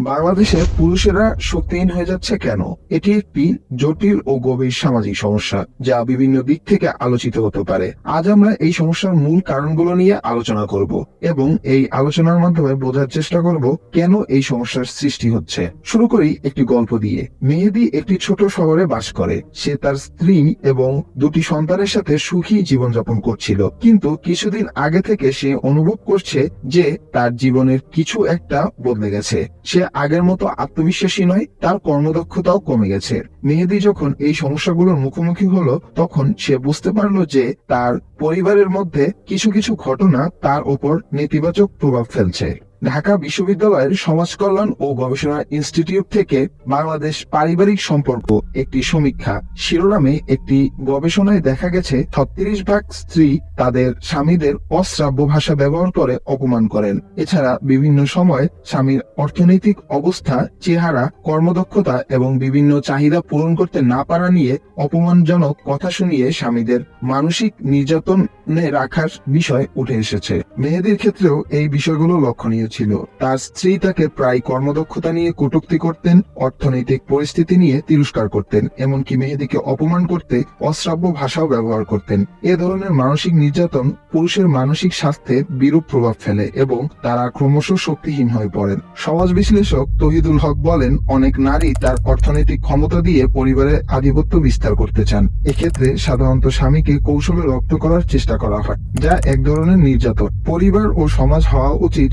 বাংলাদেশে পুরুষেরা শক্তিহীন হয়ে যাচ্ছে কেন? এটি একটি জটিল ও গভীর সামাজিক সমস্যা যা বিভিন্ন দিক থেকে আলোচিত হতে পারে। আজ আমরা এই সমস্যার মূল কারণগুলো নিয়ে আলোচনা করব এবং এই আলোচনার মাধ্যমে বোঝার চেষ্টা করব কেন এই সমস্যার সৃষ্টি হচ্ছে। শুরু করি একটি গল্প দিয়ে। মেহেদি একটি ছোট শহরে বাস করে। সে তার স্ত্রী এবং দুটি সন্তানের সাথে সুখী জীবনযাপন করছিল। কিন্তু কিছুদিন আগে থেকে সে অনুভব করছে যে তার জীবনের কিছু একটা বদলে গেছে। সে আগের মতো আত্মবিশ্বাসী নয়, তার কর্মদক্ষতাও কমে গেছে। মেহেদি যখন এই সমস্যাগুলোর মুখোমুখি হলো, তখন সে বুঝতে পারল যে তার পরিবারের মধ্যে কিছু কিছু ঘটনা তার ওপর নেতিবাচক প্রভাব ফেলছে। ঢাকা বিশ্ববিদ্যালয়ের সমাজ কল্যাণ ও গবেষণা ইনস্টিটিউট থেকে বাংলাদেশ পারিবারিক সম্পর্ক একটি সমীক্ষা। শিরোনামে একটি গবেষণায় দেখা গেছে, ছত্রিশ ভাগ স্ত্রী তাদের স্বামীদের অশ্রাব্য ভাষা ব্যবহার করে অপমান করেন। এছাড়া বিভিন্ন সময় স্বামীর অর্থনৈতিক অবস্থা, চেহারা, কর্মদক্ষতা এবং বিভিন্ন চাহিদা পূরণ করতে না পারা নিয়ে অপমানজনক কথা শুনিয়ে স্বামীদের মানসিক নির্যাতনে রাখার বিষয় উঠে এসেছে। মেয়েদের ক্ষেত্রেও এই বিষয়গুলো লক্ষণীয় ছিল তার স্ত্রী তাকে প্রায় কর্মদক্ষতা নিয়ে কটূক্তি করতেন, অর্থনৈতিক পরিস্থিতি নিয়ে তিরস্কার করতেন, এমনকি মেহেদিকে অপমান করতে অশ্রাব্য ভাষাও ব্যবহার করতেন। এ ধরনের মানসিক নির্যাতন পুরুষের মানসিক স্বাস্থ্যে বিরূপ প্রভাব ফেলে এবং তারা ক্রমশ শক্তিহীন হয়ে পড়েন। সমাজ বিশ্লেষক তহিদুল হক বলেন, অনেক নারী তার অর্থনৈতিক ক্ষমতা দিয়ে পরিবারে আধিপত্য বিস্তার করতে চান। এক্ষেত্রে সাধারণত স্বামীকে কৌশলে রপ্ত করার চেষ্টা করা হয়, যা এক ধরনের নির্যাতন। পরিবার ও সমাজ হওয়া উচিত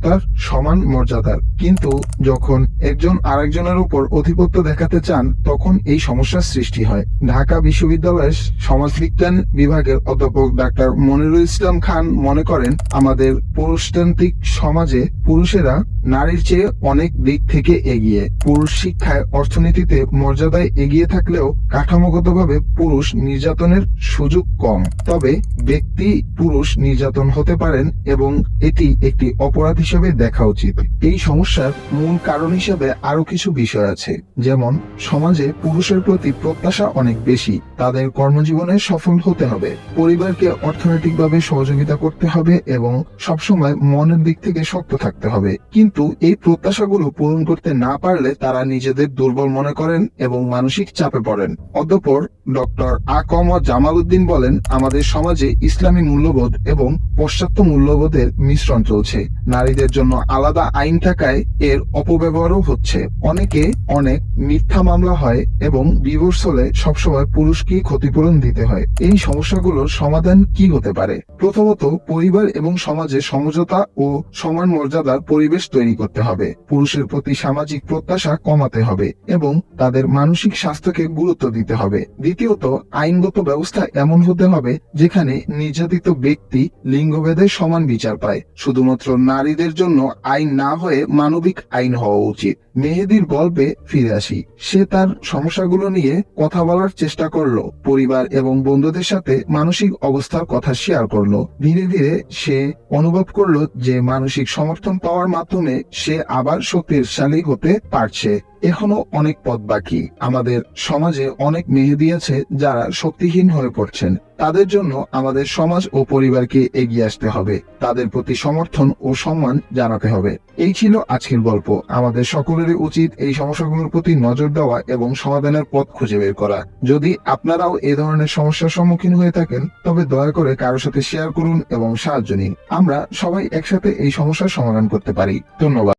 সমঝোতার সমান মর্যাদার কিন্তু যখন একজন আরেকজনের উপর আধিপত্য দেখাতে চান, তখন এই সমস্যার সৃষ্টি হয়। ঢাকা বিশ্ববিদ্যালয়ের সমাজবিজ্ঞান বিভাগের অধ্যাপক ডাক্তার মনিরুল ইসলাম খান মনে করেন, আমাদের পুরুষতান্ত্রিক সমাজে পুরুষেরা নারীর চেয়ে অনেক দিক থেকে এগিয়ে। পুরুষ শিক্ষায় অর্থনীতিতে মর্যাদায় এগিয়ে থাকলেও কাঠামোগতভাবে পুরুষ নির্যাতনের সুযোগ কম। তবে ব্যক্তি পুরুষ নির্যাতন হতে পারেন এবং এটি একটি অপরাধ হিসেবে দেখা উচিত। এই সমস্যার মূল কারণ হিসেবে আরও কিছু বিষয় আছে। যেমন, সমাজে পুরুষের প্রতি প্রত্যাশা অনেক বেশি। তাদের কর্মজীবনে সফল হতে হবে। পরিবারকে অর্থনৈতিকভাবে সহযোগিতা করতে হবে এবং সবসময় মনের দিক থেকে শক্ত থাকতে হবে। কিন্তু এই প্রত্যাশাগুলো পূরণ করতে না পারলে তারা নিজেদের দুর্বল মনে করেন এবং মানসিক চাপে পড়েন। অতঃপর ডক্টর আকম জামাল উদ্দিন বলেন, আমাদের সমাজে ইসলামী মূল্যবোধ এবং পাশ্চাত্য মূল্যবোধের মিশ্রণ চলছে। নারীদের জন্য আলাদা আইন থাকায় এর অপব্যবহারও হচ্ছে। অনেকে অনেক মিথ্যা মামলা হয় এবং ডিভোর্স হলে সবসময় পুরুষকেই ক্ষতিপূরণ দিতে হয়। এই সমস্যাগুলোর সমাধান কি হতে পারে? প্রথমত, পরিবার এবং সমাজে সমঝোতা ও সমান মর্যাদার পরিবেশ তৈরি করতে হবে। পুরুষের প্রতি সামাজিক প্রত্যাশা কমাতে হবে এবং তাদের মানসিক স্বাস্থ্যকে গুরুত্ব দিতে হবে। দ্বিতীয়ত আইনগত ব্যবস্থা এমন হতে হবে যেখানে নির্যাতিত ব্যক্তি লিঙ্গভেদের সমান বিচার পায়। শুধুমাত্র নারীদের জন্য আইন না হয়ে মানবিক আইন হওয়া উচিত। মেহেদির গল্পে ফিরে আসি। সে তার সমস্যাগুলো নিয়ে কথা বলার চেষ্টা করল। পরিবার এবং বন্ধুদের সাথে মানসিক অবস্থার কথা শেয়ার করল। ধীরে ধীরে সে অনুভব করল যে মানসিক সমর্থন পাওয়ার মাধ্যমে সে আবার শক্তিশালী হতে পারছে। এখনও অনেক পথ বাকি। আমাদের সমাজে অনেক মেহেদি আছে। যারা শক্তিহীন হয়ে পড়ছেন। তাদের জন্য আমাদের সমাজ ও পরিবারকে এগিয়ে আসতে হবে। তাদের প্রতি সমর্থন ও সম্মান জানাতে হবে। এই ছিল আজকের গল্প। আমাদের সকলেরই উচিত এই সমস্যাগুলোর প্রতি নজর দেওয়া এবং সমাধানের পথ খুঁজে বের করা। যদি আপনারাও এ ধরনের সমস্যার সম্মুখীন হয়ে থাকেন, তবে দয়া করে কারোর সাথে শেয়ার করুন এবং সাহায্য নিন। আমরা সবাই একসাথে এই সমস্যার সমাধান করতে পারি। ধন্যবাদ।